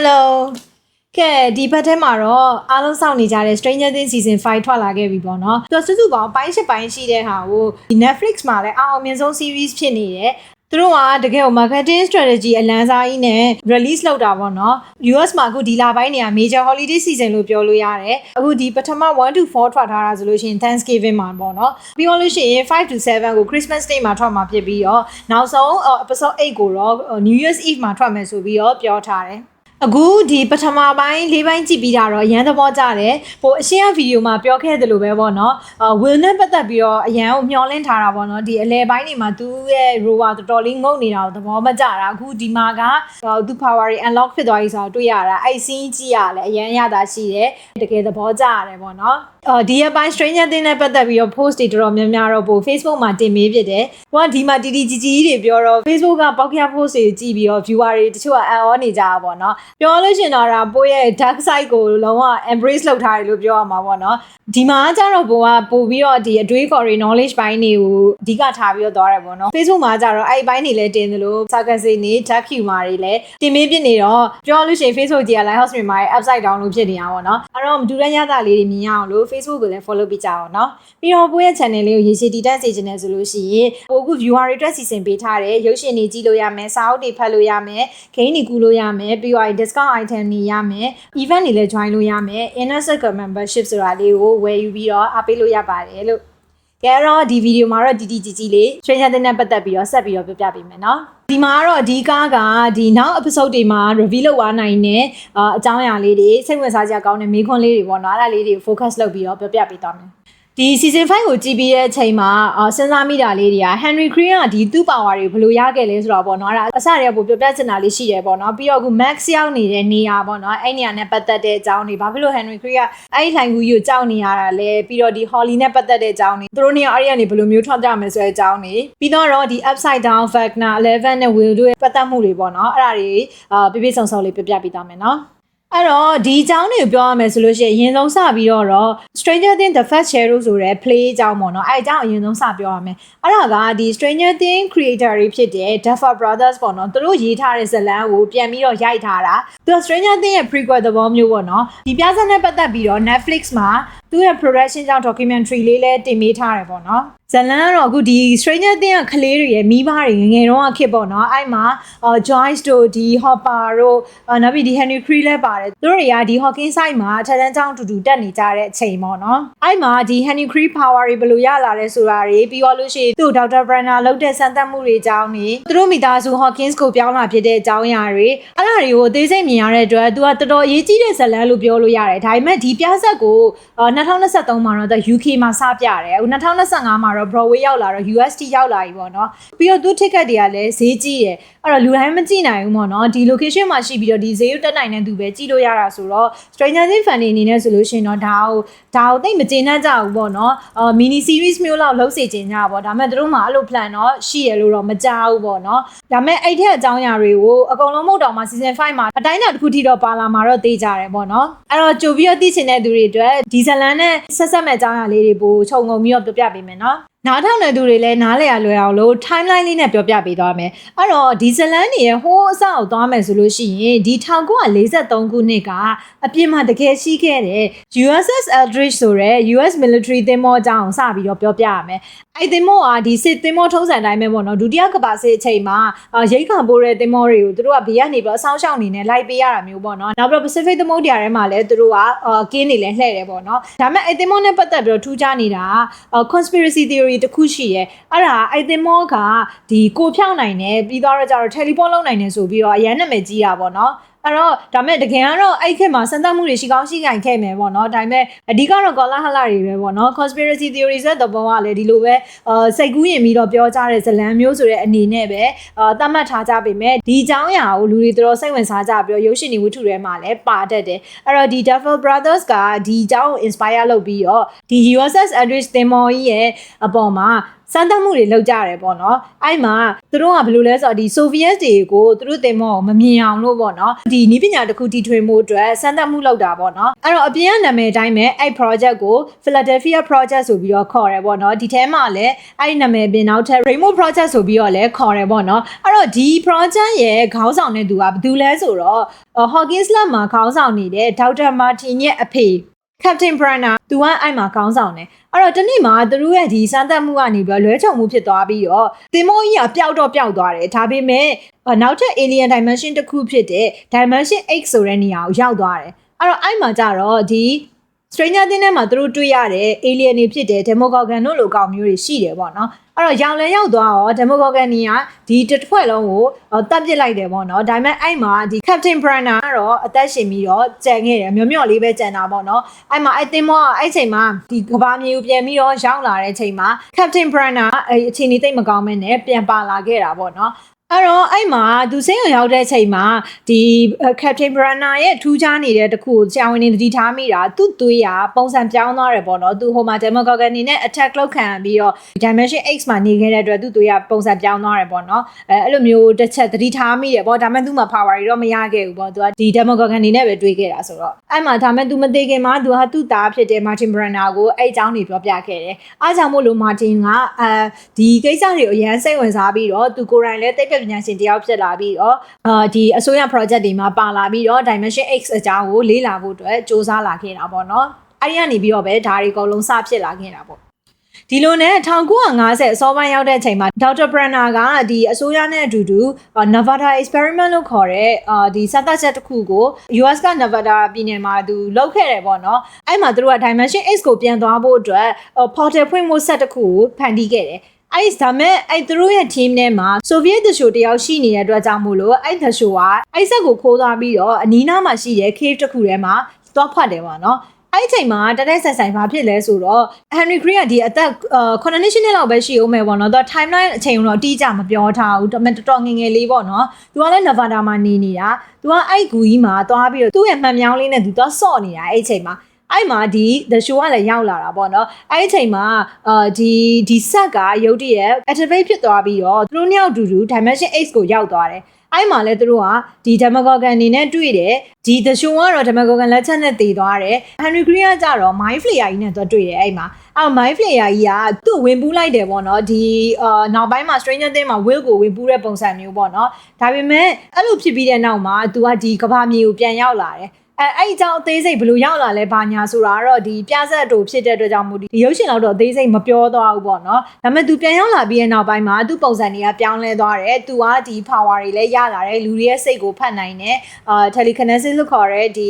Hello ကဲဒီဘက်ထဲမှာတော့အားလုံးစောင့်နေကြတဲ့ Stranger Things season 5ထွက်လာခဲ့ပြီပေါ့နော်။သူကစုစုပေါင်းပိုင်းရှစ်ပိုင်းရှိတဲ့ဟာကိုဒီ Netflix မှာလည်းအအောင်မြင်ဆုံး series ဖြစ်နေတယ်။သူတို့ကတကယ်ကို marketing strategy အလန်းစားကြီးနဲ့ release လုပ်တာပေါ့နော် US မှာအခုဒီလပိုင်းနေရာ major holiday season လို့ပြောလို့ရတယ်အခုဒီပထမ1 to 4ထွက်ထားတာဆိုလို့ရှိရင် Thanksgiving မှာပေါ့နော်ပြီးတော့လို့ရှိရင်5 to 7ကို Christmas Day မှာထွက်မှာဖြစ်ပြီးတော့နောက်ဆုံး episode 8ကိုတော့ New Year's Eve မှာထွက်မယ်ဆိုပြီးတော့ပြောထားတယ် အခုဒီပထမပိုင်းလေးပိုင်းကြည့်ပြီးတာတော့အရန်သဘောကျတယ်။ဟိုအရှင်းကဗီဒီယိုမှာပြောခဲ့သလိုပဲပေါ့နော်။အာ will နဲ့ပတ်သက်ပြီးတော့အရန်ကိုမျောလင့်ထားတာပေါ့နော်။ဒီအလဲပိုင်းတွေမှာသူ့ရဲ့ rover တော်တော်လေးငုတ်နေတာကိုသဘောမကျတာ။အခုဒီမှာကသူ power တွေ unlock ဖြစ်သွားပြီဆိုတော့တွေ့ရတာ။အဲ့ scene ကြည့်ရလဲအရန်ရတာရှိတယ်။တကယ်သဘောကျရတယ်ပေါ့နော်။ အော်ဒီအပိုင်း stranger thing နဲ့ပတ်သက်ပြီးတော့ post တွေတော်တော်များများတော့ပို့ Facebook မှာတင်မေးဖြစ်တယ်။ဟိုကဒီမှာတီတီကြီးကြီးတွေပြောတော့ Facebook ကပေါက်ရ post တွေကြည့်ပြီးတော့ viewer တွေတချို့ကအံ့ဩနေကြတာပေါ့နော်။ပြောလို့ရှိရင်တော့ဒါပို့ရဲ့ dark side ကိုလုံးဝ embrace လုပ်ထားတယ်လို့ပြောရမှာပေါ့နော်။ဒီမှာကျတော့ပို့ကပို့ပြီးတော့ဒီအတွေးခေါ်တွေ knowledge ပိုင်းတွေကိုအဓိကထားပြီးတော့သွားတယ်ပေါ့နော်။ Facebook မှာကျတော့အဲ့ဒီပိုင်းတွေလည်းတင်တယ်လို့ sarcasm တွေ dark humor တွေလည်းတင်မေးဖြစ်နေတော့ပြောလို့ရှိရင် Facebook ကြီးက Lighthouse တွေမှာ upside down လို့ဖြစ်နေတာပေါ့နော်။အဲ့တော့မတူတဲ့ရတာလေးတွေမြင်ရအောင်လို့ Facebook ကိုလည်း follow ပေးကြအောင်เนาะပြီးတော့ပို့ရဲ့ channel လေးကိုရေရှည်တည်တတ်စေချင်တယ်ဆိုလို့ရှိရင်ပို့ခု viewer တွေအတွက်စီစဉ်ပေးထားတယ်ရုပ်ရှင်တွေကြည့်လို့ရမယ်စာအုပ်တွေဖတ်လို့ရမယ်ဂိမ်းတွေကူးလို့ရမယ်ပြီးတော့ discount item တွေရမယ် event တွေလည်း join လို့ရမယ် inner circle membership ဆိုတာလေးကိုဝယ်ယူပြီးတော့အားပေးလို့ရပါတယ်လို့ ကဲတော့ဒီဗီဒီယိုမှာတော့တီတီကြီးကြီးလေး Stranger Things နဲ့ပတ်သက်ပြီးတော့ဆက်ပြီးတော့ပြောပြပေးမယ်နော်ဒီမှာကတော့အဓိကကဒီနောက် episode တွေမှာ review လုပ်သွားနိုင်တဲ့အကြောင်းအရာလေးတွေစိတ်ဝင်စားစရာကောင်းတဲ့မေးခွန်းလေးတွေပေါ့နော်အဲ့ဒါလေးတွေကို focus လုပ်ပြီးတော့ပြောပြပေးသွားမယ် ဒီ season 5ကိုကြည့်ပြီးတဲ့အချိန်မှာစဉ်းစားမိတာလေးတွေက Henry Crane ကဒီသူ့ power တွေဘယ်လိုရခဲ့လဲဆိုတော့ပေါ့နော်အဲ့ဒါအစတည်းကပိုပြောပြချင်တာလေးရှိတယ်ပေါ့နော်ပြီးတော့အခု Max ရောက်နေတဲ့နေရာပေါ့နော်အဲ့နေရာနဲ့ပတ်သက်တဲ့အကြောင်းတွေဘာဖြစ်လို့ Henry Crane ကအဲ့ဒီထိုင်ကူကြီးကိုကြောက်နေရတာလဲပြီးတော့ဒီ Holly နဲ့ပတ်သက်တဲ့အကြောင်းတွေသူတို့နေရာအဲ့ဒီကနေဘယ်လိုမျိုးထွက်ကြမယ်ဆိုတဲ့အကြောင်းတွေပြီးတော့ဒီ upside down Wagner 11နဲ့ Will တို့ရဲ့ပတ်သက်မှုတွေပေါ့နော်အဲ့ဒါတွေအာပြပြဆောင်ဆောင်လေးပြပြပေးသွားမယ်နော် အဲ့တော့ဒီအကြောင်းတွေကိုပြောရမယ်ဆိုလို့ရှိရင်အရင်ဆုံးစပြီးတော့တော့ Stranger Things the First Shadow ဆိုတဲ့ play အကြောင်းပေါ့နော်အဲ့အကြောင်းအရင်ဆုံးစပြောရမယ်အဲ့ဒါကဒီ Stranger Things creator တွေဖြစ်တဲ့ Duffer Brothers ပေါ့နော်သူတို့ရေးထားတဲ့ဇာတ်လမ်းကိုပြန်ပြီးတော့ရိုက်ထားတာသူက Stranger Things ရဲ့ prequel သဘောမျိုးပေါ့နော်ဒီပြဿနာနဲ့ပတ်သက်ပြီးတော့ Netflix မှာသူ့ရဲ့ production ကြောင့် documentary လေးလည်းတင်ပေးထားတယ်ပေါ့နော်ဇလန်ကတော့အခုဒီ Stranger Things ကကလေးတွေရဲ့မိဘတွေငငယ်တုန်းကခစ်ပေါ့နော်အဲ့မှာ Joyce တို့ဒီ Hopper တို့နောက်ပြီးဒီ Henry Cree လည်းပါတယ်သူတို့တွေကဒီ Hawking side မှာအထက်တန်းကျောင်းတူတူတက်နေကြတဲ့အချိန်ပေါ့နော်အဲ့မှာဒီ Henry Cree power တွေဘယ်လိုရလာလဲဆိုတာတွေပြီးတော့လို့ရှိရင်သူ့ Dr. Brenner လုပ်တဲ့စမ်းသပ်မှုတွေအကြောင်းတွေသူတို့မိသားစု Hawkins ကိုပြောင်းလာဖြစ်တဲ့အကြောင်းအရာတွေအဲ့ဒါတွေကိုအသေးစိတ်မြင်ရတဲ့အတွက်သူကတော်တော်အရေးကြီးတဲ့ဇလန်လို့ပြောလို့ရတယ်ဒါပေမဲ့ဒီပြဆက်ကို2023မှာတော့ UK မှာစပြတယ်အခု2025မှာတော့ Broadway ရောက်လာတော့ USD ရောက်လာပြီပေါ့နော်ပြီးတော့သူ ticket တွေကလည်းဈေးကြီးတယ်အဲ့တော့လူတိုင်းမကြည့်နိုင်ဘူးပေါ့နော်ဒီ location မှာရှိပြီးတော့ဒီဈေးတက်နိုင်တဲ့သူပဲကြည့်လို့ရတာဆိုတော့ Stranger Things fan တွေအနေနဲ့ဆိုလို့ရှိရင်တော့ဒါကိုဒါကိုသိမကျေနပ်ကြဘူးပေါ့နော်အာ mini series မျိုးလောက်လုပ်စေချင်ကြပါပေါ့ဒါပေမဲ့တို့မှအဲ့လို plan တော့ရှိရလို့တော့မကြားဘူးပေါ့နော်ဒါပေမဲ့အဲ့ထက်အကြောင်းအရာတွေကိုအကုန်လုံးမဟုတ်တော့မှ season 5မှာအတိုင်းအတာတစ်ခုထိတော့ပါလာမှာတော့သိကြတယ်ပေါ့နော်အဲ့တော့ကြိုပြီးတော့သိချင်တဲ့သူတွေအတွက်ဒီဇလန်နဲ့ဆက်ဆက်မဲ့အကြောင်းအရာလေးတွေပို့ခြုံငုံပြီးတော့ပြပြပေးမယ်နော်နားထောင်တဲ့သူတွေလည်းနားလည်ရလွယ်အောင်လို့ timeline လေးနဲ့ပြောပြပေးသွားမယ်။အဲ့တော့ဒီဇလန်နေရဟိုးအဆောက်သွားမယ်ဆိုလို့ရှိရင်ဒီ1943ခုနှစ်ကအပြင်မှာတကယ်ရှိခဲ့တဲ့ USS Eldridge ဆိုတဲ့ US military သင်္ဘောအကြောင်းစပြီးတော့ပြောပြရမယ်။အဲ့သင်္ဘောကဒီစစ်သင်္ဘောထုံးစံတိုင်းပဲပေါ့နော်ဒုတိယကမ္ဘာစစ်အချိန်မှာရိတ်ခံပိုးတဲ့သင်္ဘောတွေကိုသူတို့ကဘေးကနေပြီးတော့အဆောင်ရှောက်နေနဲ့လိုက်ပေးရတာမျိုးပေါ့နော်။နောက်ပြီးတော့ Pacific သမုဒ္ဒရာထဲမှာလည်းသူတို့ကကင်းနေလဲလှည့်တယ်ပေါ့နော်။ဒါပေမဲ့အဲ့သင်္ဘောနဲ့ပတ်သက်ပြီးတော့ထူးခြားနေတာ conspiracy theory တခုရှိရဲအဲ့ဒါအဲ့သင်္ဘောကဒီကိုဖြောင်းနိုင်တယ်ပြီးတော့ကျတော့ teleport လုပ်နိုင်တယ်ဆိုပြီးတော့အရန်နာမည်ကြီးတာပေါ့နော် အဲ့တော့ဒါမဲ့တကယ်ကတော့အဲ့ခက်မှာစမ်းသပ်မှုတွေရှိကောင်းရှိနိုင်ခဲ့မယ်ပေါ့နော်ဒါပေမဲ့အဓိကတော့ကောလာဟလာတွေပဲပေါ့နော် conspiracy theories တဲ့သဘောကလည်းဒီလိုပဲအာစိတ်ကူးရင်ပြီးတော့ပြောကြတဲ့ဇလံမျိုးဆိုတဲ့အနေနဲ့ပဲအာသတ်မှတ်ထားကြပေမဲ့ဒီအကြောင်းအရာကိုလူတွေတော်တော်စိတ်ဝင်စားကြပြီးတော့ရုပ်ရှင်တွေဝတ္ထုတွေမှာလည်းပါတတ်တယ်အဲ့တော့ဒီ Duffel Brothers ကဒီအကြောင်းကို inspire လုပ်ပြီးတော့ဒီ USS Eldridge သင်္ဘောကြီးရဲ့အပေါ်မှာ စမ်းသပ်မှုတွေလုပ်ကြရတယ်ပေါ့နော်အဲ့မှာသူတို့ကဘယ်လိုလဲဆိုတော့ဒီ Soviet တွေကိုသူတို့တင်မောမမြင်အောင်လို့ပေါ့နော်ဒီနီးပညာတစ်ခုတီထွင်မှုအတွက်စမ်းသပ်မှုလုပ်တာပေါ့နော်အဲ့တော့အပြင်ကနာမည်အတိုင်းပဲအဲ့ project ကို Philadelphia project ဆိုပြီးတော့ခေါ်တယ်ပေါ့နော်ဒီထဲမှာလည်းအဲ့ဒီနာမည်ပြင်နောက်ထပ် Rainbow project ဆိုပြီးတော့လည်းခေါ်တယ်ပေါ့နော်အဲ့တော့ဒီ project ရဲ့ခေါင်းဆောင်တဲ့သူကဘယ်သူလဲဆိုတော့ Hawkins Lab မှာခေါင်းဆောင်နေတဲ့ဒေါက်တာမာတင်ရဲ့အဖေ Captain Brana သူကအဲ့မှာခေါင်းဆောင်တယ်အဲ့တော့တနေ့မှာသူတို့ရဲ့ဒီစမ်းသပ်မှုကနေပြီးတော့လွဲချုံမှုဖြစ်သွားပြီးတော့တင်မောကြီးကပျောက်တော့ပျောက်သွားတယ်ဒါပေမဲ့နောက်ထပ် alien dimension တစ်ခုဖြစ်တဲ့ dimension X ဆိုတဲ့နေရာကိုရောက်သွားတယ်အဲ့တော့အဲ့မှာကြတော့ဒီ Stranger Things ထဲမှာသူတို့တွေ့ရတဲ့ alien တွေဖြစ်တဲ့ Demogorgon တို့လိုကောင်မျိုးတွေရှိတယ်ပေါ့နော်အဲ့တော့ရောင်လဲရောက်သွားတော့ Demogorgon ကြီးကဒီတစ်ဖွဲ့လုံးကိုတတ်ပစ်လိုက်တယ်ပေါ့နော်ဒါပေမဲ့အဲ့မှာဒီ Captain Brana ကတော့အသက်ရှင်ပြီးတော့ကြံခဲ့တယ်မျောမျောလေးပဲကြံတာပေါ့နော်အဲ့မှာအဲ့တင်မောကအဲ့ချိန်မှာဒီကဘာမြေကိုပြန်ပြီးတော့ရောက်လာတဲ့ချိန်မှာ Captain Brana အဲ့အချိန်ကြီးတိတ်မကောင်းမနဲ့ပြန်ပါလာခဲ့တာပေါ့နော် အဲ့တော့အဲ့မှာသူစိတ်ဝင်ရောက်တဲ့ချိန်မှာဒီ Captain Brana ရဲ့ထူးခြားနေတဲ့တခုကိုကြာဝင်နေတတိထားမိတာသူ့သွေးရပုံစံပြောင်းသွားတယ်ပေါ့နော်သူဟိုမှာ Demogorgon နေနဲ့ attack လုပ်ခံပြီးတော့ Dimension X မှာနေခဲ့တဲ့အတွက်သူ့သွေးရပုံစံပြောင်းသွားတယ်ပေါ့နော်အဲအဲ့လိုမျိုးတစ်ချက်တတိထားမိတယ်ပေါ့ဒါပေမဲ့သူ့မှာ power တွေတော့မရခဲ့ဘူးပေါ့သူကဒီ Demogorgon နေနဲ့ပဲတွေးခဲ့တာဆိုတော့အဲ့မှာဒါပေမဲ့သူမသိခင်မှာသူကသူ့သားဖြစ်တဲ့ Martin Brana ကိုအဲ့အကြောင်းတွေပြောပြခဲ့တယ်အားကြောင့်မို့လို့ Martin ကအဲဒီကိစ္စတွေကိုအရန်စိတ်ဝင်စားပြီးတော့သူကိုယ်တိုင်လည်းသိပ္ပံပညာရှင်တယောက်ဖြစ်လာပြီးတော့အာဒီအစိုးရ project တွေမှာပါလာပြီးတော့ Dimension X အကြောင်းကိုလေ့လာဖို့အတွက်စ조사လာခဲ့တာပေါ့နော်အဲ့ဒီကနေပြီးတော့ပဲဒါတွေအကုန်လုံးစဖြစ်လာခဲ့တာပေါ့ဒီလိုနဲ့1950အစောပိုင်းရောက်တဲ့အချိန်မှာဒေါက်တာဘရန်နာကဒီအစိုးရနဲ့အတူတူ Nevada experiment လို့ခေါ်တဲ့အာဒီစမ်းသပ်ချက်တစ်ခုကို US က Nevada ပြည်နယ်မှာသူလုပ်ခဲ့တယ်ပေါ့နော်အဲ့မှာသူတို့က Dimension X ကိုပြန်သွားဖို့အတွက် portal ဖွင့်ဖို့ set တစ်ခုကိုဖန်တီးခဲ့တယ် အဲ့ဒါမဲ့အဲ့သူတို့ရဲ့ team ထဲမှာ Soviet တရှိုတယောက်ရှိနေတဲ့အတွက်ကြောင့်မို့လို့အဲ့တရှိုကအဲ့ဆက်ကိုခိုးသွားပြီးတော့အနီးနားမှာရှိတဲ့ cave တစ်ခုထဲမှာသွားဖတ်တယ်ပေါ့နော်အဲ့ဒီချိန်မှာတတက်ဆက်ဆိုင်ဘာဖြစ်လဲဆိုတော့ Henry Green ကဒီအသက်9နှစ်ရှစ်နှစ်လောက်ပဲရှိအောင်မယ်ပေါ့နော်သူက timeline အချိန်တော့အတိအကျမပြောထားဘူးတော်တော်ငယ်ငယ်လေးပေါ့နော်သူကလည်း Nevada မှာနေနေတာသူကအဲ့ဂူကြီးမှာသွားပြီးတော့သူ့ရဲ့မှန်မြောင်းလေးနဲ့သူသွားဆော့နေတာအဲ့ဒီချိန်မှာ အဲ့မှာဒီ the show ကလည်းရောက်လာတာပေါ့နော်အဲ့ဒီအချိန်မှာအာဒီဒီ set ကရုတ်တရက် activate ဖြစ်သွားပြီးတော့သူတို့နှစ်ယောက်အတူတူ dimension X ကိုရောက်သွားတယ်အဲ့မှာလဲသူတို့ကဒီ Demogorgon အနေနဲ့တွေ့တယ်ဒီ the show ကတော့ Demogorgon လက်ချက်နဲ့တည်သွားတယ် Henry Green ကကြတော့ Mind Flayer ကြီးနဲ့သူတွေ့တယ်အဲ့မှာအဲ့ Mind Flayer ကြီးကသူ့ဝင်ပူးလိုက်တယ်ပေါ့နော်ဒီအာနောက်ပိုင်းမှာ Stranger Things မှာ Will ကိုဝင်ပူးတဲ့ပုံစံမျိုးပေါ့နော်ဒါပေမဲ့အဲ့လိုဖြစ်ပြီးတဲ့နောက်မှာသူကဒီကဘာမြေကိုပြန်ရောက်လာတယ် အဲအဲ့အကြောင်းအသေးစိတ်ဘယ်လိုရောက်လာလဲဘာညာဆိုတာကတော့ဒီပြဆက်တူဖြစ်တဲ့အတွက်ကြောင့်မို့ဒီရုပ်ရှင်တော့အသေးစိတ်မပြောသွားဘူးပေါ့နော်ဒါပေမဲ့သူပြန်ရောက်လာပြီးတဲ့နောက်ပိုင်းမှာသူ့ပုံစံတွေကပြောင်းလဲသွားတယ်သူကဒီ power တွေလည်းရလာတယ်လူတွေရဲ့စိတ်ကိုဖတ်နိုင်တယ်အာ telekinesis လို့ခေါ်တဲ့ဒီ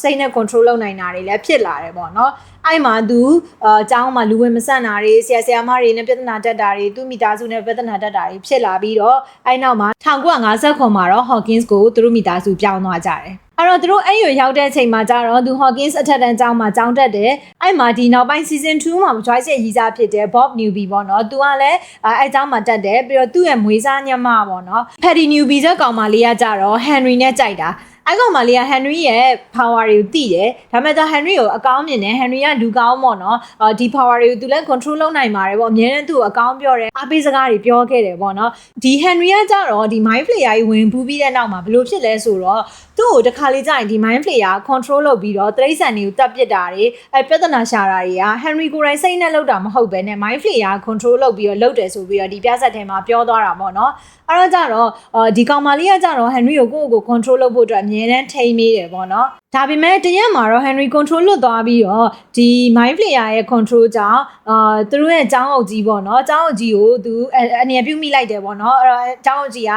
စိတ်နဲ့ control လုပ်နိုင်တာတွေလည်းဖြစ်လာတယ်ပေါ့နော်အဲ့မှာသူအเจ้าမှာလူဝင်မဆန့်တာတွေဆရာဆရာမတွေနဲ့ပြဿနာတက်တာတွေသူမိသားစုနဲ့ပြဿနာတက်တာတွေဖြစ်လာပြီးတော့အဲ့နောက်မှာ1950ခုမှာတော့ Hawkins ကိုသူတို့မိသားစုပြောင်းသွားကြတယ် အဲ့တော့သူတို့အဲ့ရရောက်တဲ့အချိန်မှာကျတော့သူ Hawkins အထက်တန်းကျောင်းမှာကျောင်းတက်တယ်အဲ့မှာဒီနောက်ပိုင်း season 2မှာ Joyce ရဲ့ရီစားဖြစ်တဲ့ Bob Newby ပေါ့နော်သူကလည်းအဲ့ကျောင်းမှာတက်တယ်ပြီးတော့သူ့ရဲ့မွေးစားညမပေါ့နော် Patty Newby ဆိုကောင်မလေးကကြတော့ Henry နဲ့ကြိုက်တာအဲ့ကောင်မလေးက Henry ရဲ့ power တွေကိုသိတယ်ဒါပေမဲ့သူ Henry ကိုအကောင်းမြင်တယ် Henry ကလူကောင်းပေါ့နော်အော်ဒီ power တွေကိုသူလည်း control လုပ်နိုင်ပါတယ်ပေါ့အများနဲ့သူ့ကိုအကောင်းပြောတယ်အားပေးစကားတွေပြောခဲ့တယ်ပေါ့နော်ဒီ Henry ကကြတော့ဒီ mind flayer ကြီးဝင်ပူးပြီးတဲ့နောက်မှာဘယ်လိုဖြစ်လဲဆိုတော့ သူ့ကိုတခါလေးကြာရင်ဒီ mind flayer control လုပ်ပြီးတော့တရိษံတွေကိုတပ်ပစ်တာတွေအဲပြဿနာရှာတာတွေက Henry ကိုယ်တိုင်စိတ်နဲ့လုပ်တာမဟုတ်ပဲနဲ့ mind flayer control လုပ်ပြီးတော့လုပ်တယ်ဆိုပြီးတော့ဒီပြဆက်ထဲမှာပြောသွားတာပေါ့နော်အဲ့တော့ကြတော့ဒီကောင်မလေးကကြတော့ Henry ကိုကိုယ့်ကို control လုပ်ဖို့အတွက်အမြဲတမ်းထိန်းမိတယ်ပေါ့နော်ဒါပေမဲ့တရက်မှာတော့ Henry control လွတ်သွားပြီးတော့ဒီ mind player ရဲ့ control ကြောင့်အာသူတို့ရဲ့ចောင်းအုပ်ကြီးပေါ့နော်ចောင်းအုပ်ကြီးကိုသူအနေနဲ့ပြုတ်မိလိုက်တယ်ပေါ့နော်အဲ့တော့ចောင်းအုပ်ကြီးက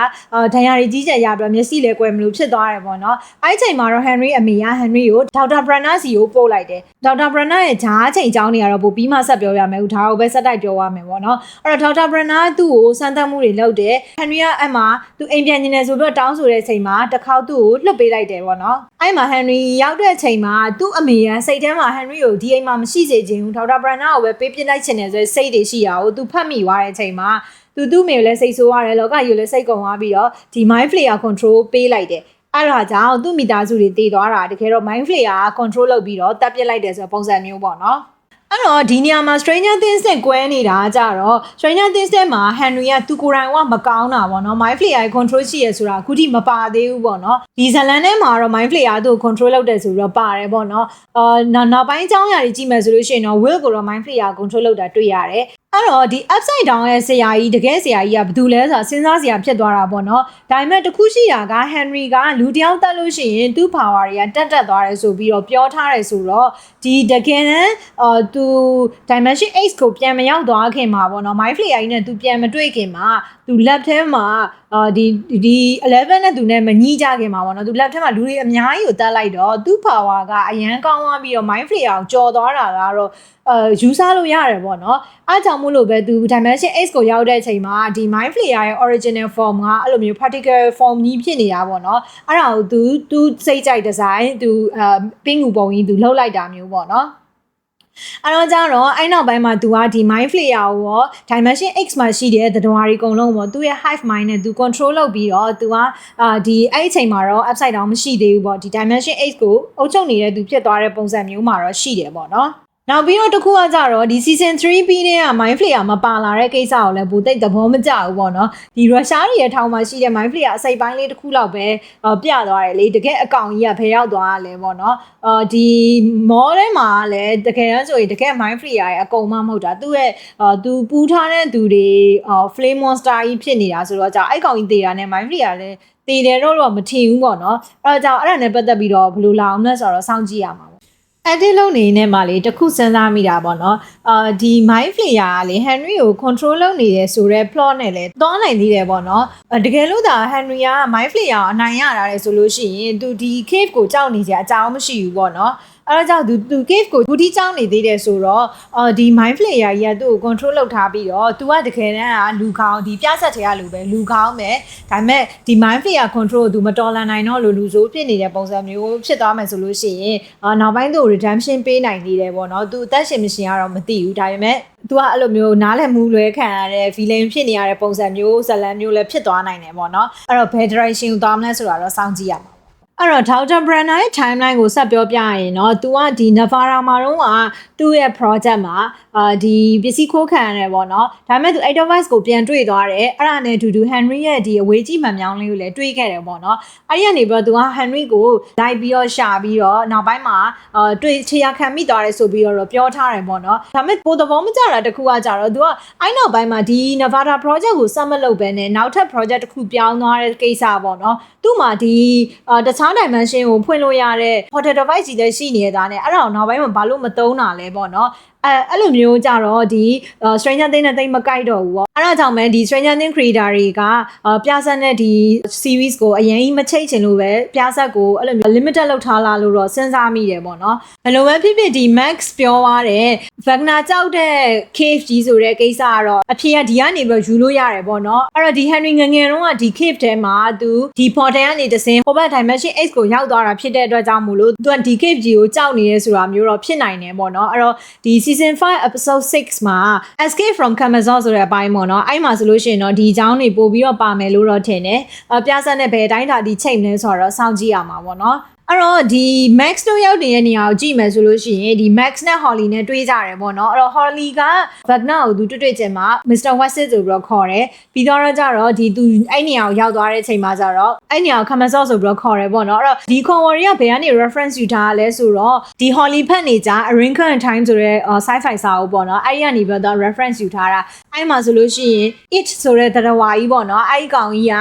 ဒဏ်ရာတွေကြီးကျယ်ရပြီးမျက်စိလည်းကွယ်မလို့ဖြစ်သွားတယ်ပေါ့နော်အဲ့ဒီချိန်မှာတော့ Henry အမေက Henry ကိုဒေါက်တာ Branner စီကိုပို့လိုက်တယ်ဒေါက်တာ Branner ရဲ့ဈာအချိန်ចောင်းတွေကတော့ပို့ပြီးမှဆက်ပြောရမယ်ဒါကိုပဲဆက်တိုက်ပြောရမယ်ပေါ့နော်အဲ့တော့ဒေါက်တာ Branner သူ့ကိုစမ်းသပ်မှုတွေလုပ်တယ် Henry ကအဲ့မှာသူအိမ်ပြန်နေတယ်ဆိုပြီးတော့တောင်းဆိုတဲ့အချိန်မှာတစ်ခေါက်သူ့ကိုလွှတ်ပေးလိုက်တယ်ပေါ့နော်အဲ့မှာ Henry ရောက်တဲ့အချိန်မှာသူ့အမေကစိတ်ထဲမှာ Henry ကိုဒီအိမ်မှာမရှိစေချင်ဘူးဒေါက်တာ Branner ကိုပဲပေးပစ်လိုက်ချင်တယ်ဆိုတဲ့စိတ်တွေရှိရအောင်သူဖတ်မိသွားတဲ့အချိန်မှာသူသူ့မေကိုလည်းစိတ်ဆိုးရတယ်လောကကြီးကိုလည်းစိတ်ကုန်သွားပြီးတော့ဒီ mind flayer control ပေးလိုက်တယ်အဲ့ဒါကြောင့်သူ့မိသားစုတွေတည်သွားတာတကယ်တော့ mind flayer က control လုပ်ပြီးတော့တပ်ပစ်လိုက်တယ်ဆိုတဲ့ပုံစံမျိုးပေါ့နော် အဲ့အဲ့တော့ဒီနေရာမှာ Stranger Things နဲ့ကွဲနေတာကြတော့ Stranger Things ထဲမှာ Henry ကသူကိုယ်တိုင်ကမကောင်းတာပေါ့နော် Mind Flayer ရဲ့ control ရှိရဆိုတာအခုထိမပါသေးဘူးပေါ့နော်ဒီဇလန်ထဲမှာတော့ Mind Flayer သူ့ကို control လုပ်တယ်ဆိုပြီးတော့ပါတယ်ပေါ့နော်အာနောက်နောက်ပိုင်းအကြောင်းအရာတွေကြည့်မယ်ဆိုလို့ရှိရင်တော့ Will ကိုတော့ Mind Flayer control လုပ်တာတွေ့ရတယ် အဲ့တော့ဒီ upside down ရဲ့ဆရာကြီးတကယ်ဆရာကြီးကဘာလို့လဲဆိုတာစဉ်းစားစရာဖြစ်သွားတာပေါ့နော်ဒါပေမဲ့တခုရှိတာက Henry ကလူတစ်ယောက်တက်လို့ရှိရင်သူ့ power တွေကတက်တက်သွားတယ်ဆိုပြီးတော့ပြောထားတယ်ဆိုတော့ဒီတကယ်တမ်းအာသူ dimension 8ကိုပြန်မရောက်သွားခင်မှာပေါ့နော် my flyer ကြီးနဲ့သူပြန်မတွေ့ခင်မှာသူ lab ထဲမှာ အာဒီဒီ11နဲ့သူနဲ့မညှိကြခင်မှာပေါ့နော်သူ lab ထဲမှာလူတွေအများကြီးကိုတက်လိုက်တော့သူ့ power ကအရန်ကောင်းသွားပြီးတော့ my flyer ကိုကြော်သွားတာကတော့အာယူဆလို့ရတယ်ပေါ့နော်အားကြောင့်မို့လို့ပဲသူ dimension 8ကိုရောက်တဲ့အချိန်မှာဒီ mind flyer ရဲ့ original form ကအဲ့လိုမျိုး particle form ကြီးဖြစ်နေတာပေါ့နော်အဲ့ဒါကိုသူသူစိတ်ကြိုက် design သူအာ pink ငူပုံကြီးသူလှုပ်လိုက်တာမျိုးပေါ့နော် အဲ့တော့ကြောင့်တော့အဲ့နောက်ပိုင်းမှာသူကဒီ mind flayer ကိုရော dimension x မှာရှိတဲ့သတ္တဝါတွေအကုန်လုံးပေါ့သူရဲ့ hive mind နဲ့သူ control လုပ်ပြီးတော့သူကအာဒီအဲ့အချိန်မှာတော့ upside down မရှိသေးဘူးပေါ့ဒီ dimension x ကိုအုပ်ချုပ်နေတဲ့သူဖြစ်သွားတဲ့ပုံစံမျိုးမှာတော့ရှိတယ်ပေါ့နော် နောက်ပြီးတော့တစ်ခုကကြတော့ဒီ season 3ပြီးတဲ့က mind flayer မပါလာတဲ့ကိစ္စကိုလည်းဘူတိတ်သဘောမကျဘူးပေါ့နော်ဒီရုရှားတွေရဲ့ထောင်မှာရှိတဲ့ mind flayer အစိပ်ပိုင်းလေးတစ်ခုလောက်ပဲပြသွားတယ်လေတကယ်အကောင်ကြီးကဖယ်ရောက်သွားတာလဲပေါ့နော်အာဒီ mall ထဲမှာလည်းတကယ်တမ်းဆိုရင်တကယ် mind flayer ရဲ့အကုန်မှမဟုတ်တာသူ့ရဲ့အာသူပူထားတဲ့သူတွေအာ flame monster ကြီးဖြစ်နေတာဆိုတော့ကြာအဲ့ကောင်ကြီးတေတာနဲ့ mind flayer လည်းတည်တယ်တော့တော့မထင်ဘူးပေါ့နော်အဲ့တော့ကြောင့်အဲ့ဒါနဲ့ပတ်သက်ပြီးတော့ဘယ်လိုလာအောင်လဲဆိုတော့စောင့်ကြည့်ရမှာ edit လုပ်နေနေမှာလေတခုစဉ်းစားမိတာပေါ့နော်အာဒီ mind flayer ကလေ Henry ကို control လုပ်နေတယ်ဆိုတော့ plot နဲ့လေသွားနိုင်သေးတယ်ပေါ့နော်တကယ်လို့ဒါ Henry က mind flayer ကိုအနိုင်ရတာလေဆိုလို့ရှိရင်သူဒီ cave ကိုကြောက်နေကြအကြောင်းမရှိဘူးပေါ့နော် အဲ့တော့ကြောင့်သူသူ cave ကိုဘူတီကြောင်းနေသေးတယ်ဆိုတော့အော်ဒီ mind flayer ကြီးကသူ့ကို control လုပ်ထားပြီးတော့ तू ကတကယ်တမ်းကလူကောင်းဒီပြဆက်ထဲကလူပဲလူကောင်းပဲဒါပေမဲ့ဒီ mind flayer control ကို तू မတော်လန်နိုင်တော့လူလူဆိုးဖြစ်နေတဲ့ပုံစံမျိုးဖြစ်သွားမယ်ဆိုလို့ရှိရင်အော်နောက်ပိုင်းသူ့ redemption ပေးနိုင်သေးတယ်ပေါ့နော် तू အသက်ရှင်မရှင်ကတော့မသိဘူးဒါပေမဲ့ तू ကအဲ့လိုမျိုးနားလည်မှုလွဲခံရတဲ့ villain ဖြစ်နေရတဲ့ပုံစံမျိုးဇလန်မျိုးလည်းဖြစ်သွားနိုင်တယ်ပေါ့နော်အဲ့တော့ bad direction ကိုသွားမလဲဆိုတာတော့စောင့်ကြည့်ရမှာ အဲ့တော့ Dr. Brenner ရဲ့ timeline ကိုဆက်ပြောပြရင်เนาะ तू ကဒီ Navara မှာတော့ကသူ့ရဲ့ project မှာအာဒီပစ္စည်းခိုးခံရတယ်ပေါ့เนาะဒါပေမဲ့ तू Edelweiss ကိုပြန်တွေ့သွားတယ်အဲ့ဒါနဲ့အတူတူ Henry ရဲ့ဒီအဝေးကြီးမှန်မြောင်းလေးကိုလည်းတွေ့ခဲ့တယ်ပေါ့เนาะအဲ့ဒီကနေပြီးတော့ तू က Henry ကိုလိုက်ပြီးတော့ရှာပြီးတော့နောက်ပိုင်းမှာအာတွေ့ချေရခံမိသွားတယ်ဆိုပြီးတော့ပြောထားတယ်ပေါ့เนาะဒါပေမဲ့ကိုသဘောမကျတာတခုကကြတော့ तू ကအဲ့နောက်ပိုင်းမှာဒီ Nevada project ကိုစမလုပ်ပဲနဲ့နောက်ထပ် project တစ်ခုပြောင်းသွားတဲ့ကိစ္စပေါ့เนาะသူ့မှာဒီအာတခြား dimension ကိုဖွင့်လို့ရတဲ့ hotel device ကြီးလည်းရှိနေတာနဲ့အဲ့ဒါကိုနောက်ပိုင်းမှာဘာလို့မသုံးတာလဲပေါ့နော်အဲအဲ့လိုမျိုးကြတော့ဒီ Stranger Things နဲ့တိတ်မကိုက်တော့ဘူးပေါ့အဲ့ဒါကြောင့်ပဲဒီ Stranger Things creator တွေကပြဆက်တဲ့ဒီ series ကိုအရင်ကြီးမချိတ်ချင်လို့ပဲပြဆက်ကိုအဲ့လိုမျိုး limited လုပ်ထားလာလို့တော့စဉ်းစားမိတယ်ပေါ့နော်ဘယ်လိုပဲဖြစ်ဖြစ်ဒီ Max ပြောသွားတဲ့ Wagner ကြောက်တဲ့ cave ကြီးဆိုတဲ့ကိစ္စကတော့အဖေကဒီကနေပြီးယူလို့ရတယ်ပေါ့နော်အဲ့တော့ဒီ Henry ငငယ်တုန်းကဒီ cave ထဲမှာသူဒီ portal ကနေတစင်း Hobart Dimension X ကိုရောက်သွားတာဖြစ်တဲ့အတွက်ကြောင့်မို့လို့သူကဒီ cave ကြီးကိုကြောက်နေရဲဆိုတာမျိုးတော့ဖြစ်နိုင်တယ်ပေါ့နော်အဲ့တော့ဒီ season 5 episode 6မှာ escape from Camazon ဆိုတဲ့အပိုင်းပေါ့နော်အဲ့မှာဆိုလို့ရှိရင်တော့ဒီအကြောင်းတွေပို့ပြီးတော့ပါမယ်လို့တော့ထင်တယ်အပြဆက်နဲ့ဘယ်တိုင်းတာဒီချိန်လဲဆိုတော့စောင့်ကြည့်ရမှာပေါ့နော် အဲ့တော့ဒီ Max တို့ရောက်နေတဲ့နေရာကိုကြည့်မယ်ဆိုလို့ရှိရင်ဒီ Max နဲ့ Holly နဲ့တွေ့ကြတယ်ပေါ့နော်အဲ့တော့ Holly က Wagner ကိုသူတွေ့တွေ့ချင်းမှာ Mr. West ဆိုပြီးတော့ခေါ်တယ်ပြီးတော့ကြတော့ဒီသူအဲ့နေရာကိုရောက်သွားတဲ့အချိန်မှာကျတော့အဲ့နေရာကို Camazon ဆိုပြီးတော့ခေါ်တယ်ပေါ့နော်အဲ့တော့ဒီ Conway ကဘယ်ကနေ reference ယူထားလဲဆိုတော့ဒီ Holly ဖက်နေကြ A Wrinkle in Time ဆိုတဲ့ sci-fi စာအုပ်ပေါ့နော်အဲ့ဒီကနေပြီးတော့ reference ယူထားတာအဲ့မှာဆိုလို့ရှိရင် it ဆိုတဲ့တရားဝါကြီးပေါ့နော်အဲ့ဒီကောင်ကြီးက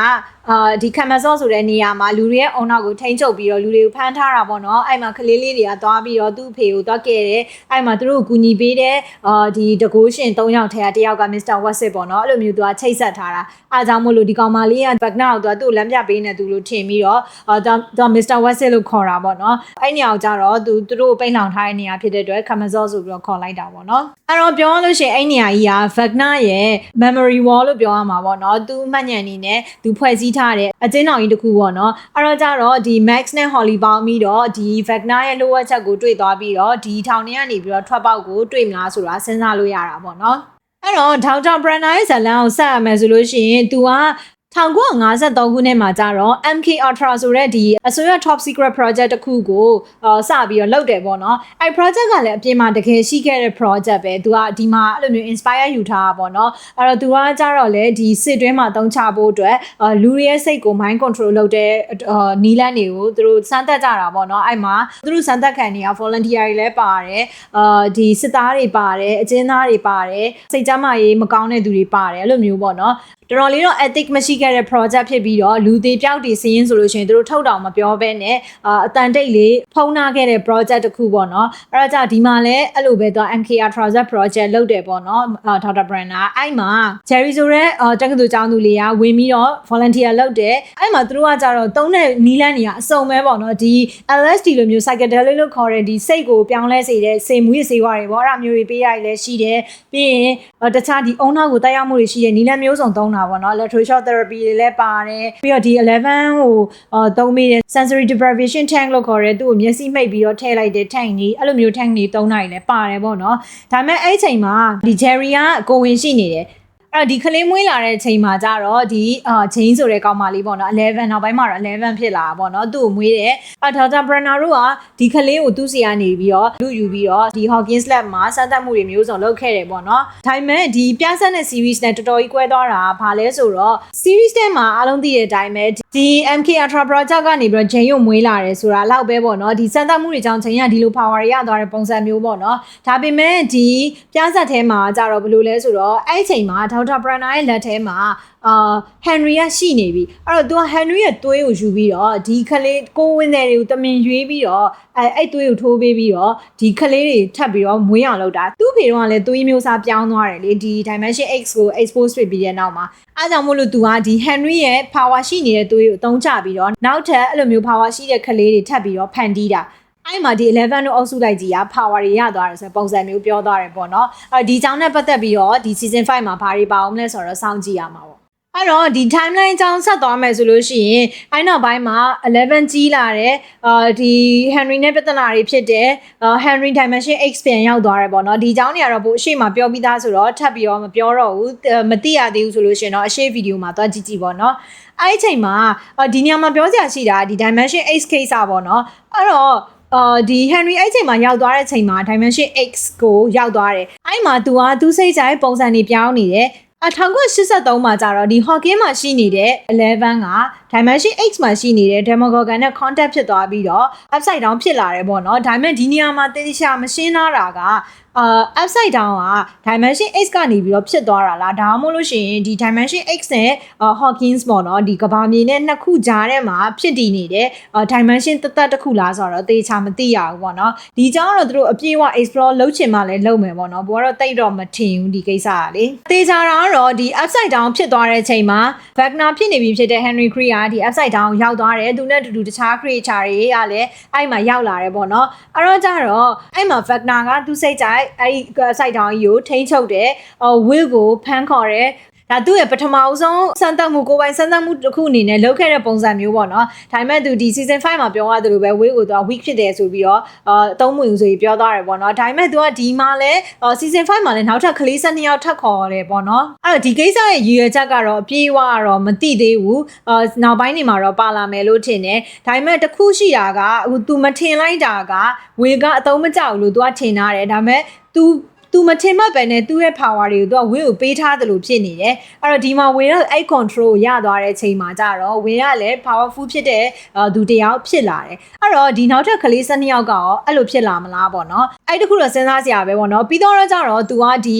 အာဒီ Camazon ဆိုတဲ့နေရာမှာလူတွေရဲ့အုံနောက်ကိုထိန်းချုပ်ပြီးတော့လူတွေကိုဖမ်းထားတာပေါ့နော်အဲ့မှာကလေးလေးတွေကသွားပြီးတော့သူ့ဖေကိုသွားခဲ့တယ်အဲ့မှာသူတို့ကိုကူညီပေးတဲ့အာဒီတကိုးရှင်၃ယောက်ထဲကတယောက်က Mr. Watson ပေါ့နော်အဲ့လိုမျိုးသူကချိတ်ဆက်ထားတာအားကြောင့်မို့လို့ဒီကောင်မလေးက Wagner ကိုသူကသူ့ကိုလမ်းပြပေးနေသူလို့ထင်ပြီးတော့အာသူက Mr. Watson လို့ခေါ်တာပေါ့နော်အဲ့နေရာကိုကြတော့သူသူတို့ပိတ်လောင်ထားတဲ့နေရာဖြစ်တဲ့အတွက် Camazon ဆိုပြီးတော့ခေါ်လိုက်တာပေါ့နော်အဲ့တော့ပြောရလို့ရှိရင်အဲ့နေရာကြီးက Wagner ရဲ့ memory wall လို့ပြောရမှာပေါ့နော်သူမှတ်ဉာဏ်အနေနဲ့သူဖွဲ့စည်းထားတဲ့အကျဉ်းတော်ကြီးတစ်ခုပေါ့နော်အဲ့တော့ကြတော့ဒီ Max နဲ့ Holly ပေါင်းပြီးတော့ဒီ Wagner ရဲ့လိုအပ်ချက်ကိုတွေ့သွားပြီးတော့ဒီထောင်ထဲကနေပြီးတော့ထွက်ပေါက်ကိုတွေ့မလားဆိုတာစဉ်းစားလို့ရတာပေါ့နော်အဲ့တော့ဒေါက်တာဘရန်နာရဲ့ဇာတ်လမ်းကိုဆက်ရမယ်ဆိုလို့ရှိရင် तू က 1953ခုနှစ်မှာကျတော့ MK Ultra ဆိုတဲ့ဒီအစိုးရ top secret project တစ်ခုကိုအာစပြီးတော့လုပ်တယ်ပေါ့နော်အဲ project ကလည်းအပြင်မှာတကယ်ရှိခဲ့တဲ့ project ပဲသူကဒီမှာအဲ့လိုမျိုး inspire ယူထားတာပေါ့နော်အဲ့တော့သူကကြတော့လေဒီစစ်တွင်းမှာတုံးချဖို့အတွက်အာလူတွေရဲ့စိတ်ကို mind control လုပ်တဲ့အာနီလန်းတွေကိုသူတို့စမ်းသပ်ကြတာပေါ့နော်အဲ့မှာသူတို့စမ်းသပ်ခံနေရ volunteer တွေလည်းပါတယ်အာဒီစစ်သားတွေပါတယ်အကျဉ်းသားတွေပါတယ်စိတ်ကြမ်းမာရေးမကောင်းတဲ့သူတွေပါတယ်အဲ့လိုမျိုးပေါ့နော်တော်တော်လေးတော့ ethic မရှိခဲ့တဲ့ project ဖြစ်ပြီးတော့လူသေးပြောက်တွေစင်းဆိုလို့ရှိရင်သူတို့ထုတ်တောင်မပြောဘဲနဲ့အာအတန်တိတ်လေးဖုံးနာခဲ့တဲ့ project တစ်ခုပေါ့နော်အဲ့တော့じゃဒီမှာလည်းအဲ့လိုပဲတော့ MKR Project project လုပ်တယ်ပေါ့နော်အာ Dr. Brenda အဲ့မှာ Jerry ဆိုတဲ့အာတက္ကသိုလ်ကျောင်းသူလေးကဝင်ပြီးတော့ volunteer လုပ်တယ်အဲ့မှာသူတို့ကကြတော့တုံးတဲ့နီးလန်းတွေကအစုံပဲပေါ့နော်ဒီ LSD လိုမျိုး psychedelic လို့ခေါ်တဲ့ဒီစိတ်ကိုပြောင်းလဲစေတဲ့စေမူရစေဝါတွေပေါ့အဲ့ဒါမျိုးတွေပေးရတယ်လည်းရှိတယ်ပြီးရင်အာတခြားဒီအုံနောက်ကိုတက်ရောက်မှုတွေရှိတဲ့နီးလန်းမျိုးစုံသုံးတာပေါ့နော် electroshock therapy တွေလည်းပါတယ်ပြီးတော့ဒီ11ဟိုအာသုံးမိတဲ့ sensory deprivation tank လို့ခေါ်တဲ့သူ့ကိုမျက်စိမှိတ်ပြီးတော့ထည့်လိုက်တဲ့ tank ကြီးအဲ့လိုမျိုး tank ကြီးသုံးနိုင်လည်းပါတယ်ပေါ့နော်ဒါပေမဲ့အဲ့ဒီအချိန်မှာဒီ Jerry ကကိုဝင်ရှိနေတယ် အဲ့တော့ဒီကလေးမွေးလာတဲ့အချိန်မှာကျတော့ဒီအာဂျိန်းဆိုတဲ့ကောင်မလေးပေါ့နော်11နောက်ပိုင်းမှာတော့11ဖြစ်လာတာပေါ့နော်သူ့ကိုမွေးတယ်အဒေါက်တာဘရနာတို့ကဒီကလေးကိုသူ့စီကနေပြီးတော့လူယူပြီးတော့ဒီ Hawkins Lab မှာစမ်းသပ်မှုတွေမျိုးစုံလုပ်ခဲ့တယ်ပေါ့နော်ဒါပေမဲ့ဒီပြဆက်တဲ့ series နဲ့တော်တော်ကြီးကွဲသွားတာကဘာလဲဆိုတော့ series ထဲမှာအားလုံးသိတဲ့အတိုင်းပဲဒီ MK Ultra Project ကနေပြီးတော့ဂျိန်းကိုမွေးလာတယ်ဆိုတာလောက်ပဲပေါ့နော်ဒီစမ်းသပ်မှုတွေကြောင့်ဂျိန်းကဒီလို power တွေရသွားတဲ့ပုံစံမျိုးပေါ့နော်ဒါပေမဲ့ဒီပြဆက်ထဲမှာကြတော့ဘယ်လိုလဲဆိုတော့အဲ့ဒီအချိန်မှာဒေါက်တာဘရနာရဲ့လက်ထဲမှာအာဟန်နရီကရှိနေပြီအဲ့တော့ तू ဟန်နရီရဲ့သွေးကိုယူပြီးတော့ဒီခလေးကိုဝင်းတဲ့တွေကိုတမင်ရွေးပြီးတော့အဲအဲ့သွေးကိုထိုးပေးပြီးတော့ဒီခလေးတွေထပ်ပြီးတော့မွေးအောင်လုပ်တာသူ့ဖေတော့ကလည်းသွေးမျိုးစားပြောင်းသွားတယ်လေဒီ dimension x ကို expose ဖြစ်ပြီးတဲ့နောက်မှာအားကြောင့်မို့လို့ तू ကဒီ Henry ရဲ့ power ရှိနေတဲ့သွေးကိုအသုံးချပြီးတော့နောက်ထပ်အဲ့လိုမျိုး power ရှိတဲ့ခလေးတွေထပ်ပြီးတော့ဖန်တီးတာအဲ့မှာဒီ11တို့အုပ်စုလိုက်ကြီးက power တွေရသွားတယ်ဆိုပုံစံမျိုးပြောသွားတယ်ပေါ့နော်အဲဒီအကြောင်းနဲ့ပတ်သက်ပြီးတော့ဒီ season 5မှာဘာတွေပါအောင်မလဲဆိုတော့စောင့်ကြည့်ရမှာပေါ့ အဲ့တော့ဒီ timeline အကြောင်းဆက်သွားမယ်ဆိုလို့ရှိရင်အဲ့နောက်ပိုင်းမှာ11ကြီးလာတယ်အာဒီ Henry နဲ့ပြဿနာတွေဖြစ်တယ်အာ Henry dimension x ပြန်ရောက်သွားတယ်ပေါ့နော်ဒီအကြောင်းတွေကတော့ဘို့အရှိမပြောပြီးသားဆိုတော့ထပ်ပြီးတော့မပြောတော့ဘူးမသိရသေးဘူးဆိုလို့ရှိရင်တော့အရှိဗီဒီယိုမှာသွားကြည့်ကြည့်ပေါ့နော်အဲ့ဒီအချိန်မှာဒီနေရာမှာပြောစရာရှိတာဒီ dimension x case อ่ะပေါ့နော်အဲ့တော့အာဒီ Henry အဲ့ချိန်မှာရောက်သွားတဲ့ချိန်မှာ Dimension X ကိုရောက်သွားတယ်။အဲ့မှာ तू ကသူစိတ်ကြိုက်ပုံစံတွေပြောင်းနေတယ်။ အ1983မှာကျတော့ဒီ Hawking မှာရှိနေတဲ့11က Dimension X မှာရှိနေတဲ့ Demogorgon နဲ့ contact ဖြစ်သွားပြီးတော့ upside down ဖြစ်လာတယ်ပေါ့နော်။ဒါပေမဲ့ဒီနေရာမှာတေးရှာမရှင်းလာတာကအာ upside down က dimension x ကနေပြီးတော့ဖြစ်သွားတာလားဒါမှမဟုတ်လို့ရှိရင်ဒီ dimension x နဲ့ Hawkins ပေါ့နော်ဒီကဘာမြေနဲ့နှစ်ခုကြားထဲမှာဖြစ်တည်နေတဲ့ dimension တသက်တစ်ခုလားဆိုတော့တေချာမသိရဘူးပေါ့နော်ဒီကြောင့်တော့သူတို့အပြည့်အဝ explore လုပ်ချင်မှလည်းလုပ်မယ်ပေါ့နော်ဘောကတော့တိတ်တော့မထင်ဘူးဒီကိစ္စကလေတေချာတာကတော့ဒီ upside down ဖြစ်သွားတဲ့ချိန်မှာ Wagner ဖြစ်နေပြီဖြစ်တဲ့ Henry Cree ကဒီ upside down ရောက်သွားတယ်သူနဲ့အတူတူတခြား creature တွေကလည်းအဲ့မှာရောက်လာတယ်ပေါ့နော်အဲ့တော့ကြတော့အဲ့မှာ Wagner ကသူစိတ်ကြိုက်အဲ့ဒီ site down ကြီးကိုထိန်းချုပ်တယ်။အော် will ကိုဖမ်းခေါ်တယ် ဒါသူ့ရဲ့ပထမအဆုံးစမ်းသပ်မှုကိုပိုင်စမ်းသပ်မှုတစ်ခုအနေနဲ့လုပ်ခဲ့တဲ့ပုံစံမျိုးပေါ့နော်ဒါပေမဲ့သူဒီ season 5မှာပြောရသလိုပဲ way ကိုသူက weak ဖြစ်တယ်ဆိုပြီးတော့အာအသုံးမဝင်ဆိုပြီးပြောသွားတယ်ပေါ့နော်ဒါပေမဲ့သူကဒီမှာလဲ season 5မှာလဲနောက်ထပ်ကလေး၁၂ယောက်ထပ်ခေါ်တယ်ပေါ့နော်အဲ့တော့ဒီကိစ္စရဲ့ရည်ရွယ်ချက်ကတော့အပြေးအဝကတော့မသိသေးဘူးအာနောက်ပိုင်းနေမှာတော့ပါလာမယ်လို့ထင်တယ်ဒါပေမဲ့တခုရှိတာကအခုသူမထင်လိုက်တာကဝေကအသုံးမကျဘူးလို့သူကထင်ထားတယ်ဒါပေမဲ့ तू သူမထင်မှတ်ပဲနဲ့သူ့ရဲ့ power တွေကိုသူကဝင်းကိုပေးထားတယ်လို့ဖြစ်နေတယ်အဲ့တော့ဒီမှာဝင်းကအဲ့ control ကိုရသွားတဲ့ချိန်မှာကြတော့ဝင်းကလည်း powerful ဖြစ်တဲ့သူတယောက်ဖြစ်လာတယ်အဲ့တော့ဒီနောက်ထပ်ကလေး12ယောက်ကရောအဲ့လိုဖြစ်လာမလားပေါ့နော်အဲ့တခုတော့စဉ်းစားစရာပဲပေါ့နော်ပြီးတော့ကြတော့သူကဒီ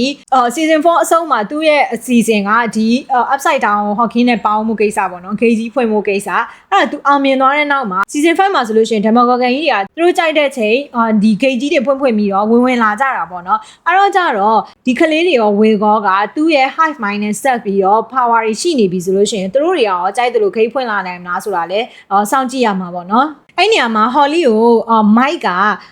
season 4အဆုံးမှာသူ့ရဲ့အစီအစဉ်ကဒီ upside down hockey နဲ့ပေါင်းမှုကိစ္စပေါ့နော် gauge ဖွင့်မှုကိစ္စအဲ့ဒါသူအောင်မြင်သွားတဲ့နောက်မှာ season 5မှာဆိုလို့ရှိရင် demogorgon ကြီးတွေကသူတို့ကြိုက်တဲ့ချိန်ဒီ gauge တွေဖွင့်ဖွင့်ပြီးတော့ဝင်ဝင်လာကြတာပေါ့နော်အဲ့တော့ကြတော့ဒီကလေးတွေရောဝေကောကသူ့ရဲ့ hive mind နဲ့ဆက်ပြီးတော့ power တွေရှိနေပြီဆိုလို့ရှိရင်သူတို့တွေရောကြိုက်တယ်လို့ခိတ်ဖွင့်လာနိုင်မလားဆိုတာလည်းစောင့်ကြည့်ရမှာပေါ့နော် အဲ့နေရာမှာဟော်လီကိုအာမိုက်က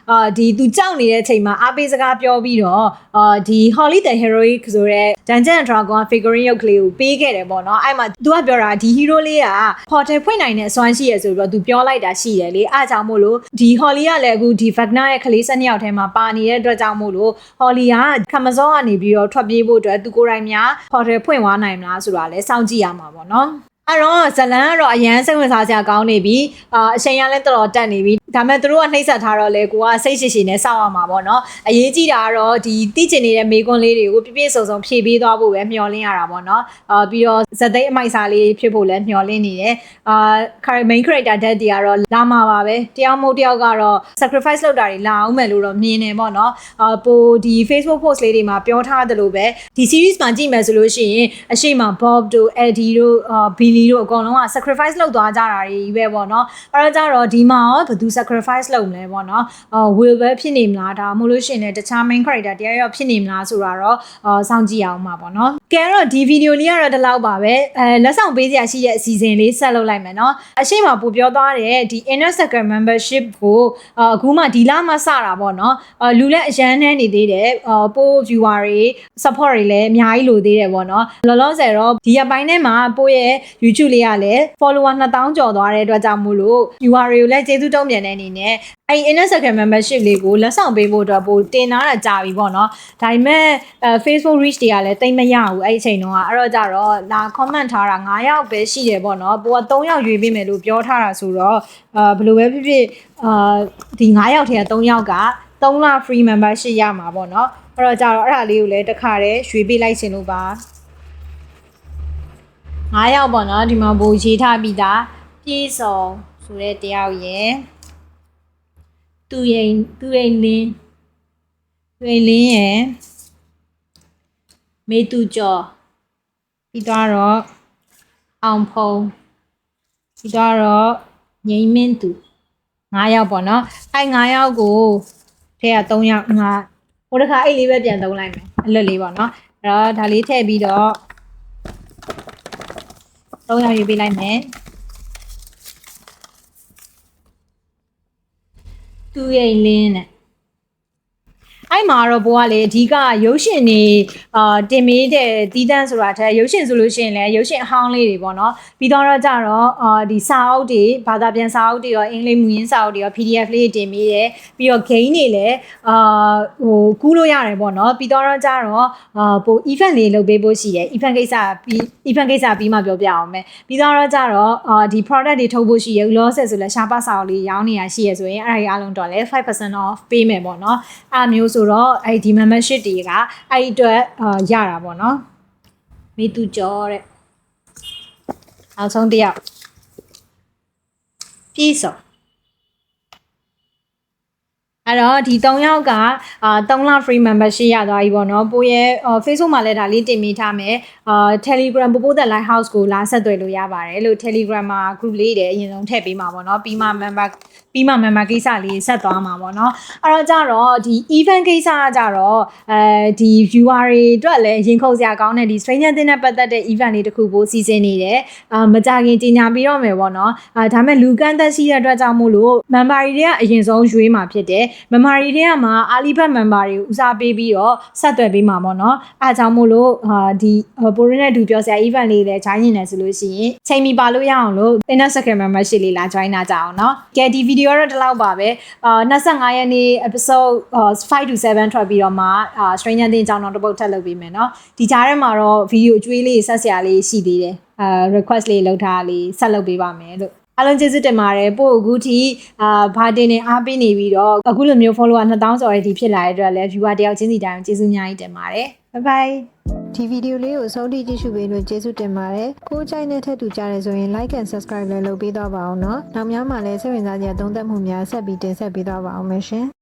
အာဒီသူကြောက်နေတဲ့အချိန်မှာအားပေးစကားပြောပြီးတော့အာဒီဟော်လီ the heroic ဆိုတဲ့ Dungeon Dragon figurine ရုပ်ကလေးကိုပေးခဲ့တယ်ပေါ့နော်အဲ့မှာသူကပြောတာဒီ hero လေးက portal ဖွင့်နိုင်တဲ့အစွမ်းရှိရဆိုပြီးတော့သူပြောလိုက်တာရှိတယ်လေအားကြောင့်မို့လို့ဒီဟော်လီကလည်းအခုဒီ Wagner ရဲ့ကလေး၁၂ယောက်ထဲမှာပါနေတဲ့အတွက်ကြောင့်မို့လို့ဟော်လီကခမစောကနေပြီးတော့ထွက်ပြေးဖို့အတွက်သူကိုယ်တိုင်များ portal ဖွင့်သွားနိုင်မလားဆိုတာလည်းစောင့်ကြည့်ရမှာပေါ့နော် အဲ့တော့ဇလန်ကတော့အရန်စိတ်ဝင်စားစရာကောင်းနေပြီအာအချိန်ရလည်းတော်တော်တက်နေပြီဒါပေမဲ့သူတို့ကနှိမ့်ဆက်ထားတော့လေကိုကစိတ်ရှိရှိနဲ့စောင့်ရမှာပေါ့နော်အရေးကြီးတာကတော့ဒီတိကျင်နေတဲ့မေကွန်းလေးတွေကိုပြပြစုံစုံဖြည့်ပေးသွားဖို့ပဲမျှော်လင့်ရတာပေါ့နော်အာပြီးတော့ဇက်သိမ်းအမိုက်စားလေးဖြစ်ဖို့လည်းမျှော်လင့်နေတယ်အာ main character dead တွေကတော့လာမှာပါပဲတယောက်မဟုတ်တယောက်ကတော့ sacrifice လုပ်တာတွေလာအောင်မယ်လို့တော့မြင်နေပေါ့နော်အာပိုဒီ Facebook post လေးတွေမှာပြောထားသလိုပဲဒီ series မှာကြည့်မယ်ဆိုလို့ရှိရင်အရှိမ Bob တို့ Eddie တို့အာ Billy တို့အကုန်လုံးက sacrifice လုပ်သွားကြတာတွေကြီးပဲပေါ့နော်အဲ့တော့ကြတော့ဒီမှာရောဘယ်သူ sacrifice လုပ်မလဲပေါ့နော်အာ will ပဲဖြစ်နေမလားဒါမှမဟုတ်လို့ရှိရင်လည်းတခြား main character တရားရောဖြစ်နေမလားဆိုတာတော့အာစောင့်ကြည့်အောင်ပါပေါ့နော်ကဲတော့ဒီဗီဒီယိုလေးကတော့ဒီလောက်ပါပဲအဲလက်ဆောင်ပေးစရာရှိတဲ့အစီအစဉ်လေးဆက်လုပ်လိုက်မယ်နော်အရှိမပို့ပြောသွားတဲ့ဒီ inner circle membership ကိုအာအခုမှဒီလမှစတာပေါ့နော်အာလူလက်အရန်နှန်းနေသေးတယ်အာပို့ viewer တွေ support တွေလည်းအများကြီးလိုသေးတယ်ပေါ့နော်လောလောဆယ်တော့ဒီရက်ပိုင်းထဲမှာပို့ရဲ့ YouTube လေးကလည်း follower 2000ကျော်သွားတဲ့အတွက်ကြောင့်မို့လို့ viewer တွေကိုလည်းကျေးဇူးတုံ့ပြန်တဲ့အနေနဲ့အဲ့ inner circle membership လေးကိုလက်ဆောင်ပေးဖို့အတွက်ပို့တင်ထားတာကြာပြီပေါ့နော်ဒါပေမဲ့အဲ Facebook reach တွေကလည်းတိတ်မရဘူးအဲ့ဒီအချိန်တုန်းကအဲ့တော့ကြတော့လာ comment ထားတာ9ယောက်ပဲရှိတယ်ပေါ့နော်ပို့က3ယောက်ရွေးပေးမယ်လို့ပြောထားတာဆိုတော့အာဘယ်လိုပဲဖြစ်ဖြစ်အာဒီ9ယောက်ထဲက3ယောက်က3လ free membership ရမှာပေါ့နော်အဲ့တော့ကြတော့အဲ့ဒါလေးကိုလည်းတစ်ခါတည်းရွေးပေးလိုက်ရှင်လို့ပါ9ယောက်ပေါ့နော်ဒီမှာဘိုးရေးထားပြီးသားပြေစုံဆိုတဲ့တယောက်ရယ် သူရင်သူရင်လင်းသူရင်လင်းရယ်မေတူကျော်ပြီးတော့အောင်ဖုံပြီးတော့ငိမ့်မင်းသူ9ယောက်ပေါ့နော်အဲ9ယောက်ကိုထဲက3ယောက်ငါဟိုတစ်ခါအဲ့လေးပဲပြန်သုံးလိုက်မယ်အလွတ်လေးပေါ့နော်အဲ့တော့ဒါလေးထည့်ပြီးတော့3ယောက်ယူပေးလိုက်မယ် သူရိန်လင်းနဲ့ အဲ့မှာတော့ဘိုးကလေအဓိကရုပ်ရှင်တွေအာတင်မေးတဲ့တီးတန်းဆိုတာတဲ့ရုပ်ရှင်ဆိုလို့ရှိရင်လည်းရုပ်ရှင်အဟောင်းလေးတွေပေါ့နော်ပြီးတော့ကြတော့အာဒီစာအုပ်တွေဘာသာပြန်စာအုပ်တွေရောအင်္ဂလိပ်မူရင်းစာအုပ်တွေရော PDF လေးတွေတင်မေးတယ်ပြီးတော့ game တွေလည်းအာဟိုကူးလို့ရတယ်ပေါ့နော်ပြီးတော့ကြတော့အာပို event လေးလုပ်ပေးဖို့ရှိတယ် event ကိစ္စပြီး event ကိစ္စပြီးမှပြောပြအောင်မယ်ပြီးတော့ကြတော့အာဒီ product တွေထုတ်ဖို့ရှိရဦးလောဆက်ဆိုလဲရှားပါစာအုပ်လေးရောင်းနေရရှိရဆိုရင်အဲ့ဒါကြီးအားလုံးတော့လဲ5% off ပေးမယ်ပေါ့နော်အဲ့မျိုးဆိုတော့အဲ့ဒီ membership တွေကအဲ့ဒီအတွက်အာရတာပေါ့နော်မေသူကျော်တဲ့နောက်ဆုံးတစ်ယောက်ပြည့်စုံအဲ့တော့ဒီ3ယောက်ကအာ3လ free membership ရသွားပြီပေါ့နော်ပို့ရဲ့ Facebook မှာလည်းဒါလေးတင်မိထားမယ်အာ Telegram ပို့ပို့တဲ့ Lighthouse ကိုလာဆက်သွယ်လို့ရပါတယ်လို့ Telegram မှာ group လေးတွေအရင်ဆုံးထည့်ပေးမှာပေါ့နော်ပြီးမှ member ပြီးမှ member ကိစ္စလေးဆက်သွားမှာပေါ့နော်အဲ့တော့ကြတော့ဒီ event ကိစ္စကကြတော့အဲဒီ viewer တွေအတွက်လည်းရင်ခုန်စရာကောင်းတဲ့ဒီ Stranger Things နဲ့ပတ်သက်တဲ့ event လေးတစ်ခုပိုစီစဉ်နေတယ်အာမကြခင်ကြီးညာပြီးတော့မယ်ပေါ့နော်အာဒါမဲ့လူကန့်သက်ရှိတဲ့အတွက်ကြောင့်မို့လို့ member တွေကအရင်ဆုံးရွေးမှာဖြစ်တယ် memory တွေကမှာ Alibaba member တွေကိုဦးစားပေးပြီးတော့ဆက်သွယ်ပေးမှာပေါ့နော်အဲအကြောင်းမို့လို့အာဒီပိုရင်းနဲ့ဒူပြောစရာ event လေးလည်း join နေတယ်ဆိုလို့ရှိရင်ချိန်မီပါလို့ရအောင်လို့ inner circle membership လေးလာ join နာကြအောင်เนาะကဲဒီ video ကတော့ဒီလောက်ပါပဲအာ25ရက်နေ့ episode 5 to 7ထွက်ပြီးတော့မှအာ stranger thing အကြောင်းတော့တစ်ပုတ်ထပ်လုပ်ပေးမယ်เนาะဒီကြားထဲမှာတော့ video အကျွေးလေးဆက်စရာလေးရှိသေးတယ်အာ request လေးလုပ်ထားလေးဆက်လုပ်ပေးပါမယ်လို့အားလုံးကျေးဇူးတင်ပါတယ်ပို့အခုထိအာဘာတင်နေအားပေးနေပြီးတော့အခုလိုမျိုး follower 2000ကျော်ရဲ့ဒီဖြစ်လာတဲ့အတွက်လည်း viewer တယောက်ချင်းစီတိုင်းကျေးဇူးအများကြီးတင်ပါတယ် bye bye ဒီဗီဒီယိုလေးကိုအဆုံးထိကြည့်ရှုပေးလို့ကျေးဇူးတင်ပါတယ်။ကိုယ်ကြိုက်တဲ့ထက်တူကြတယ်ဆိုရင် like and subscribe လည်းလုပ်ပေးတော့ပါအောင်နော်။နောက်များမှာလည်းစိတ်ဝင်စားစရာသုံးသပ်မှုများဆက်ပြီးတင်ဆက်ပေးတော့ပါအောင်မယ်ရှင်။